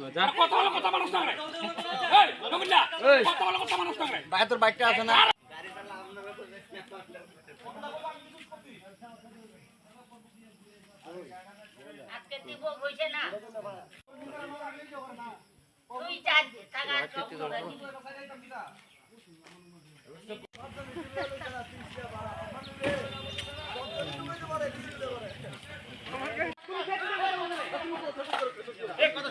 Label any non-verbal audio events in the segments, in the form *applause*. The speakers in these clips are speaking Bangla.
বলো কথা মানুষ না কথা কথা মানুষ না না দিব না তুই চার টাকা সব করে দিব এটা তো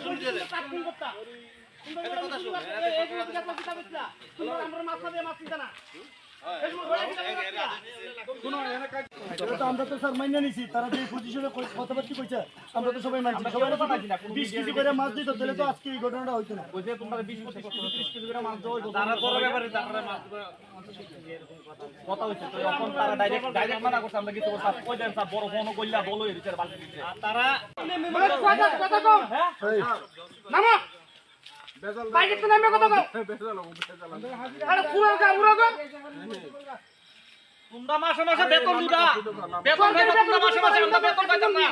আমরা তো স্যার মাইনে নিছি। তারা যে পজিশনে কথাবার্তা কইছে আমরা তো সবাই মানছি সবাই তো বিশ কেজি করে মাছ দিত তাহলে তো আজকে এই ঘটনাটা হইতো না। তারা বড় ব্যাপারে তারা মাছ কথা হচ্ছে তো এখন তারা ডাইরেক্ট ডাইরেক্ট মানা করছে আমরা কিছু স্যার কই দেন স্যার বড় ফোন কইলা বলো এর বিচার বালতি দিচ্ছে তারা তোমরা মাসে মাসে বেতন দিবা বেতন দিবা তোমরা মাসে মাসে আমরা বেতন পাইতাম না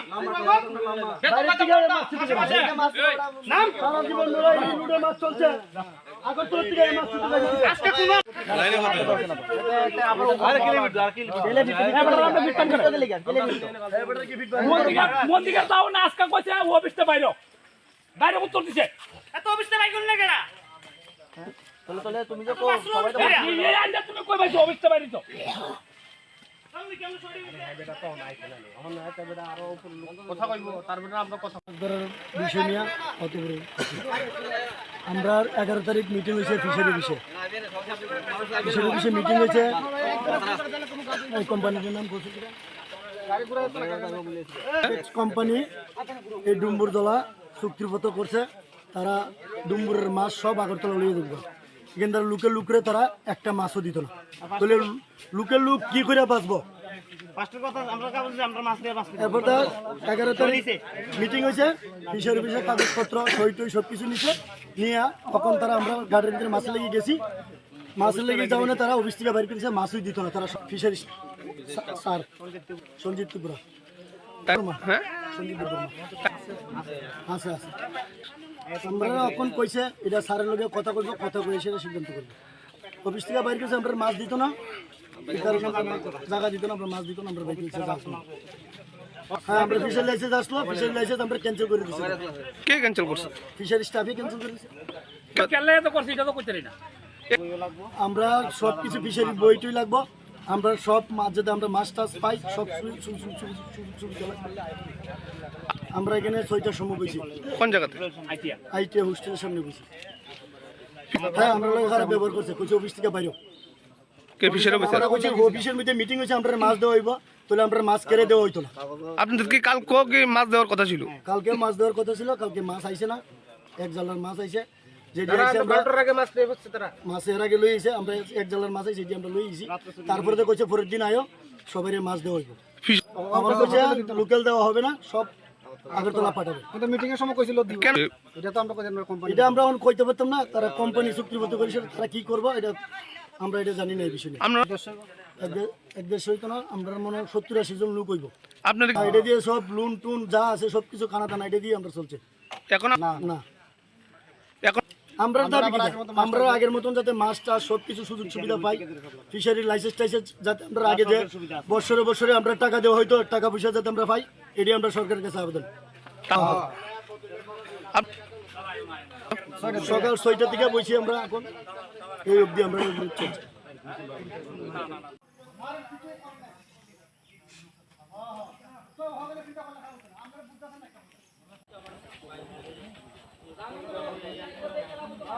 বেতন পাইতাম না মাসে মাসে সারা জীবন ধরে এই লুডে মাছ চলছে আগরতলা থেকে এই মাছ চলতে আজকে কোন আরে কিলোমিটার আর কিলোমিটার মন দিকে মন দিকে যাও না আজকে কইছে ও অফিসতে বাইরে বাইরে উত্তর দিছে এত তুমি তো তারপরে আমরা কথা ধরার বিষয় নিয়ে আমরা এগারো তারিখ মিটিং হয়েছে ফিশারি বিষয়ে ফিশারি বিষয়ে মিটিং হয়েছে। এই কোম্পানিটার নাম কোম্পানি এই ডুম্বুরতলা চুক্তিপত্র করছে। তারা ডুম্বুরের মাছ সব আগরতলা লিয়ে দেবে এখান তারা লুকে লুকরে তারা একটা মাছও দিত না। তাহলে লুকের লুক কি করে বাঁচবো? মাছ মাছ। এরপর তার এগারো তারিখ মিটিং হয়েছে। ফিশারি অফিসের কাগজপত্র সই টই সব কিছু নিছে। নিয়ে তখন তারা আমরা মাছের লেগে গেছি। মাছের লেগে যাওয়ানে তারা অফিস থেকে বাইর করেছে মাছই দিত না। তারা ফিশারি স্যার সঞ্জিত ত্রিপুরা সঞ্জিত ত্রিপুরা আছে আছে। আমরা এখন কইছে এটা স্যারের লগে কথা কইব কথা কই সেটা সিদ্ধান্ত করব অফিস থেকে বাইর করেছে আমরা মাছ দিত না জায়গা দিত না আমরা মাছ দিত না আমরা না হ্যাঁ আমরা ফিশারি লাইসেন্স আসলো ফিশারি লাইসেন্স আমরা ক্যান্সেল করে দিচ্ছি কে ক্যান্সেল করছে ফিশারি স্টাফই ক্যান্সেল করে দিচ্ছে তো করছি এটা তো কইতে না আমরা সব কিছু ফিশারি বইটই লাগবো আমরা সব মাছ যাতে আমরা মাছ টাছ পাই সব সুবিধা লাগবে। আমরা এখানে ছয়টার সময় বসি। কোন জায়গাতে? আইটিআই হোস্টেলের সামনে বসি। হ্যাঁ আমরা লোক খারাপ ব্যবহার করছে কইছে অফিস থেকে বাইরেও অফিসার মধ্যে মিটিং হয়েছে আমরা মাছ দেওয়া হইব তাহলে আমরা মাছ কেড়ে দেওয়া হইতো না। মাছ দেওয়ার কথা ছিল? কালকে মাছ দেওয়ার কথা ছিল কালকে মাছ আইছে না। এক জালার মাছ আইছে আগে লই আমরা এক জালার মাছ আইছে আমরা লই আইছি। তারপরে তো কইছে পরের দিন আয়ো সবাই মাছ দেওয়া হইব। আমার কইছে লোকাল দেওয়া হবে না সব আগরতলা পাঠাবে। কিন্তু মিটিং এর সময় কইছিল দিব এটা তো আমরা কোম্পানি এটা আমরা এখন কইতে পারতাম না তারা কোম্পানি চুক্তিবদ্ধ করেছে তারা কি করব এটা আমরা এটা জানি না এই বিষয়ে আমরা এক না আমরা মনে হয় সত্তর আশি জন লোক হইব। আপনাদের এটা দিয়ে সব লুন টুন যা আছে সব কিছু খানা টানা এটা দিয়ে আমরা চলছে। এখন না এখন আমরা দাবি আমরা আগের মতন যাতে মাছ টাছ সব কিছু সুযোগ সুবিধা পাই ফিশারির লাইসেন্স টাইসেন্স যাতে আমরা আগে যে বছরে বছরে আমরা টাকা দেওয়া হয়তো টাকা পয়সা যাতে আমরা পাই এটি আমরা সরকারের কাছে আবেদন। সকাল ছয়টা থেকে বসি আমরা এখন। এই অবধি আমরা চলছে কথা বলো কথা মানুষ না এই রবিল্লা কথা বলো কথা মানুষ না ভাই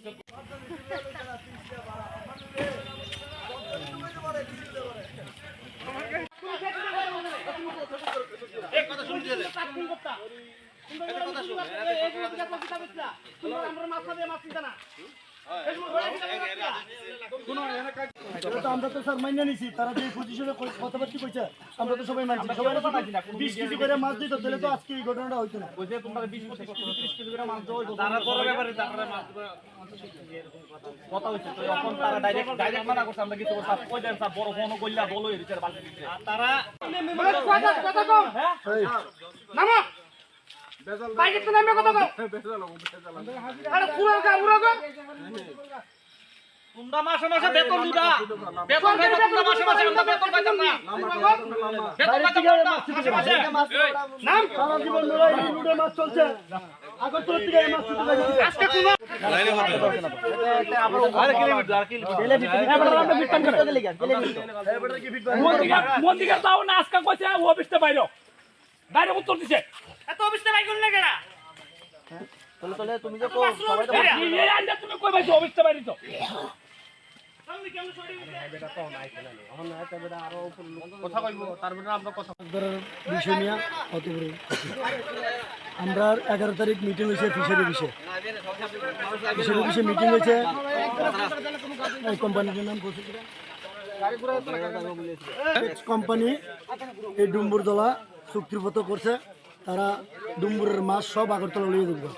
টাকা সব করে মাছ চিন্তা তো আমরা তো স্যার মাইনে নিছি তারা যে পজিশনে কথাবার্তা কইছে আমরা তো সবাই মানছি সবাই বিশ কেজি করে মাছ দিত তাহলে তো আজকে এই। ঘটনাটা হইতো না কথা হচ্ছে তো এখন তারা ডাইরেক্ট ডাইরেক্ট মানা করছে আমরা কিছু স্যার ওই দেন স্যার বড় ফোনও করলে বলো এর ভিতরে বালতি দিচ্ছে তারা তোমরা *laughs* মাসে মাসে বেতন দিবা বেতন পাইবা তোমরা মাসে মাসে আমরা বেতন পাইতাম না। বেতন পাইতাম না। মাসে মাসে। নাম। সারা জীবন ধরে এই মাছ চলছে। আগরতলা থেকে মাছ ছুটে যায় আজকে কোনো আরে কিলোমিটার আর কিলোমিটার মন্দির মন্দির যাও না আজকে কইছে অফিসতে বাইরে। বাইরে উত্তর দিছে। এত অবস্থা করলে তুমি তো আমরা এগারো তারিখ মিটিং হয়েছে ফিশারি বিষয়ে ফিশারি বিষয়ে মিটিং হয়েছে। এই কোম্পানিটার নাম কোম্পানি এই ডুম্বুরতলা চুক্তিপত্র করছে। তারা ডুম্বুরের মাছ সব আগরতলা লিয়ে দেবে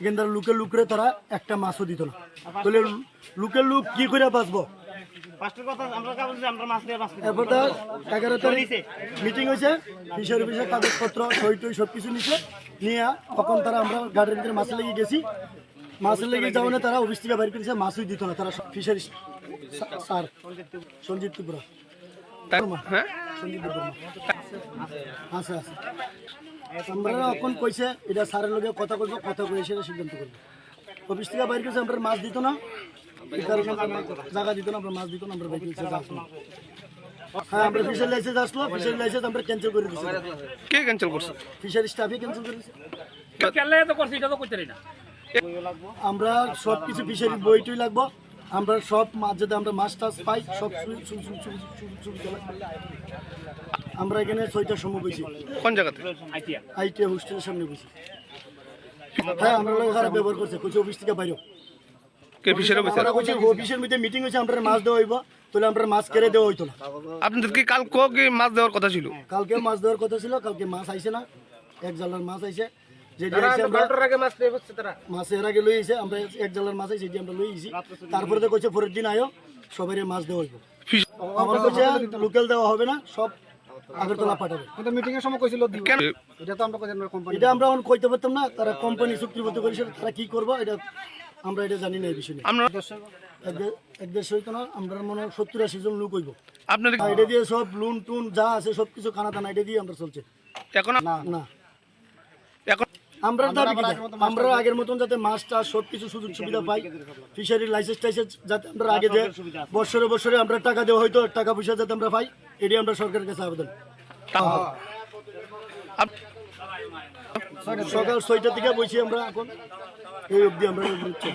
এখান তারা লুকে লুকরে তারা একটা মাছও দিত না। তাহলে লুকের লুক কি করে বাঁচবো? মাছ মাছ মিটিং হয়েছে। ফিশারি অফিসের কাগজপত্র সই টই সব কিছু নিছে। নিয়ে তখন তারা আমরা গাড়ির ভিতরে মাছের লেগে গেছি। মাছের লেগে যাওয়ানে তারা অফিস থেকে বাইর করেছে মাছই দিত না। তারা ফিশারি স্যার সঞ্জিত ত্রিপুরা। হ্যাঁ? সঞ্জিত ত্রিপুরা। আছে আছে আমরা এখন কইছে এটা স্যারের লগে কথা কইব কথা কই সেটা সিদ্ধান্ত করব অফিস থেকে বাইর করেছে আমরা মাছ দিত না এই জায়গা দিত না আমরা মাছ দিত না আমরা বাইর করেছে হ্যাঁ আমরা ফিশারি লাইসেন্স আসলো ফিশারি লাইসেন্স আমরা ক্যান্সেল করে দিচ্ছি কে ক্যান্সেল করছে ফিশারি স্টাফে ক্যান্সেল করে দিচ্ছে তো করছি এটা তো কইতে না আমরা সব কিছু ফিশারি বইটই লাগবো আমরা সব মাছ যাতে আমরা মাছ টাছ পাই সব সুবিধা লাগবে। আমরা এখানে ছয়টার সময় বসি। কোন জায়গাতে? আইটিআই হোস্টেলের সামনে বসি। হ্যাঁ আমরা লোক খারাপ ব্যবহার করছে। কিছু অফিস থেকে বাইরেও কে ফিশারি অফিসার আমরা কইছি অফিসের মধ্যে মিটিং হয়েছে আমরা মাছ দেওয়া হইব। তাহলে আমরা মাছ কেড়ে দেওয়া হইতো না। আপনাদের কি কাল মাছ দেওয়ার কথা ছিল? কালকে মাছ দেওয়ার কথা ছিল কালকে মাছ আইছে না। এক জালার মাছ আইছে। যেটি মাছ এর আগে লই আইছে আমরা এক জালার মাছ আইছে যেটি আমরা লই আইছি। তারপরে তো কইছে পরের দিন আয়ো সবাই মাছ দেওয়া হইব। আমার কইছে লোকাল দেওয়া হবে না সব আগরতলা পাঠাবে। কিন্তু মিটিং এর সময় কইছিল দিব। এটা তো আমরা কইছেন কোম্পানি এটা আমরা কইতে পারতাম না তারা কোম্পানি চুক্তিবদ্ধ করেছে তারা কি করব এটা আমরা এটা জানি না এই বিষয়। আমরা এক দে- এক হইতো না আমরা মনে হয় সত্তর আশি জন লোক হইব। আপনাদের এটা দিয়ে সব লুন টুন যা আছে সব কিছু খানা টানা এটা দিয়ে আমরা চলছে। এখন না। এখন আমরা আমরা আগের মতন যাতে মাছ টাছ সবকিছু সুযোগ সুবিধা পাই। ফিশারির লাইসেন্স টাইসেন্স যাতে আমরা আগে যে বছরে বছরে আমরা টাকা দেওয়া হয়তো টাকা পয়সা যাতে আমরা পাই এটি আমরা সরকারের কাছে আবেদন। সকাল ছয়টা থেকে বসি আমরা এখন। এই অবধি আমরা চলছি